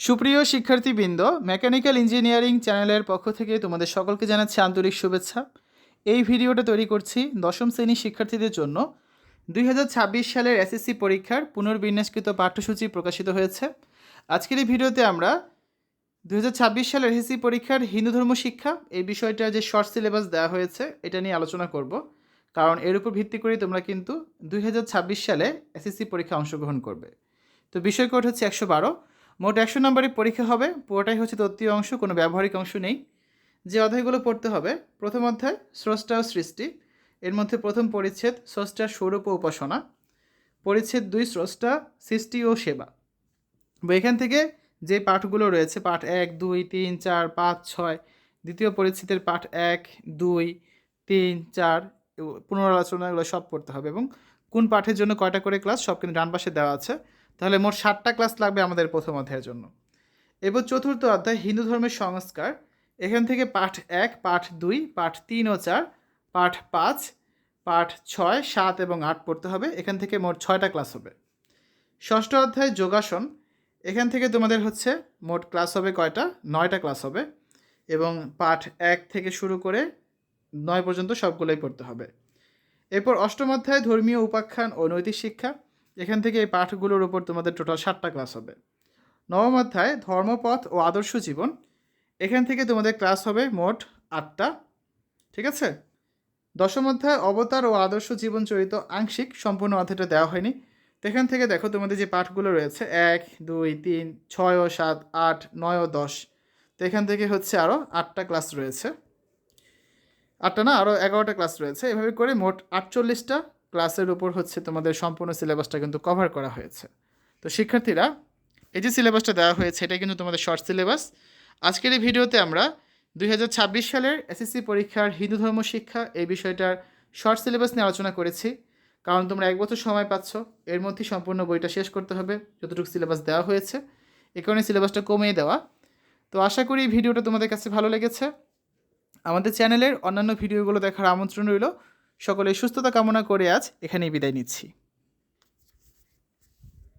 সুপ্রিয় শিক্ষার্থীবৃন্দ mechanical engineering চ্যানেলের পক্ষ থেকে তোমাদের সকলকে জানাচ্ছি আন্তরিক শুভেচ্ছা। এই ভিডিওটা তৈরি করছি দশম শ্রেণির শিক্ষার্থীদের জন্য। দুই হাজার ছাব্বিশ সালের এসএসসি পরীক্ষার পুনর্বিন্যাসকৃত পাঠ্যসূচি প্রকাশিত হয়েছে। আজকের এই ভিডিওতে আমরা দুই হাজার ছাব্বিশ সালের এসএসসি পরীক্ষার হিন্দু ধর্ম শিক্ষা, এই বিষয়টা যে শর্ট সিলেবাস দেওয়া হয়েছে, এটা নিয়ে আলোচনা করব। কারণ এর উপর ভিত্তি করে তোমরা কিন্তু দুই হাজার ছাব্বিশ সালে এসএসসি পরীক্ষা অংশগ্রহণ করবে। তো বিষয় কোড হচ্ছে একশো বারো। মোট একশো নম্বরের পরীক্ষা হবে। পুরোটাই হচ্ছে তত্ত্বীয় অংশ, কোনো ব্যবহারিক অংশ নেই। যে অধ্যায়গুলো পড়তে হবে, প্রথম অধ্যায়, স্রষ্টা ও সৃষ্টি। এর মধ্যে প্রথম পরিচ্ছেদ, স্রষ্টার স্বরূপ ও উপাসনা। পরিচ্ছেদ দুই, স্রষ্টা, সৃষ্টি ও সেবা। এখান থেকে যে পাঠগুলো রয়েছে, পাঠ এক, দুই, তিন, চার, পাঁচ, ছয়, দ্বিতীয় পরিচ্ছেদের পাঠ এক, দুই, তিন, চার এগুলো পুনরালোচনা এগুলো সব পড়তে হবে এবং কোন পাঠের জন্য কয়টা করে ক্লাস সব কিন্তু ডান পাশে দেওয়া আছে। তাহলে মোট ষাটটা ক্লাস লাগবে আমাদের প্রথম অধ্যায়ের জন্য। এবার চতুর্থ অধ্যায়, হিন্দু ধর্মের সংস্কার। এখান থেকে পাঠ এক, পাঠ দুই, পাঠ তিন ও চার, পাঠ পাঁচ, পাঠ ছয়, সাত এবং আট পড়তে হবে। এখান থেকে মোট ছয়টা ক্লাস হবে। ষষ্ঠ অধ্যায়, যোগাসন। এখান থেকে তোমাদের হচ্ছে মোট ক্লাস হবে কয়টা? নয়টা ক্লাস হবে এবং পাঠ এক থেকে শুরু করে নয় পর্যন্ত সবগুলোই পড়তে হবে। এরপর অষ্টম অধ্যায়, ধর্মীয় উপাখ্যান ও নৈতিক শিক্ষা। এখান থেকে এই পাঠগুলোর উপর তোমাদের টোটাল সাতটা ক্লাস হবে। নবম অধ্যায়, ধর্মপথ ও আদর্শ জীবন। এখান থেকে তোমাদের ক্লাস হবে মোট আটটা। ঠিক আছে? দশম অধ্যায়, অবতার ও আদর্শ জীবন চরিত আংশিক, সম্পূর্ণ অধ্যায়টা দেওয়া হয়নি। তো এখান থেকে দেখো তোমাদের যে পাঠগুলো রয়েছে, এক, দুই, তিন, ছয় ও সাত, আট, নয় ও দশ। তো এখান থেকে হচ্ছে আরও আটটা ক্লাস রয়েছে। আটটা না আরও এগারোটা ক্লাস রয়েছে। এভাবে করে মোট আটচল্লিশটা ক্লাসের উপর হচ্ছে তোমাদের সম্পূর্ণ সিলেবাসটা কিন্তু কভার করা হয়েছে। তো শিক্ষার্থীরা, এই যে সিলেবাসটা দেওয়া হয়েছে এটা কিন্তু তোমাদের শর্ট সিলেবাস আজকের এই ভিডিওতে আমরা দুই হাজার ছাব্বিশ সালের এসএসসি পরীক্ষার হিন্দু ধর্ম শিক্ষা এই বিষয়টার শর্ট সিলেবাস নিয়ে আলোচনা করেছি। কারণ তোমরা এক বছর সময় পাচ্ছ, এর মধ্যে সম্পূর্ণ বইটা শেষ করতে হবে, যতটুকু সিলেবাস দেওয়া হয়েছে। এ কারণে সিলেবাসটা কমিয়ে দেওয়া। তো আশা করি ভিডিওটা তোমাদের কাছে ভালো লেগেছে। আমাদের চ্যানেলের অন্যান্য ভিডিওগুলো দেখার আমন্ত্রণ রইল। সকলের সুস্থতা কামনা করে আজ এখানেই বিদায় নিচ্ছি।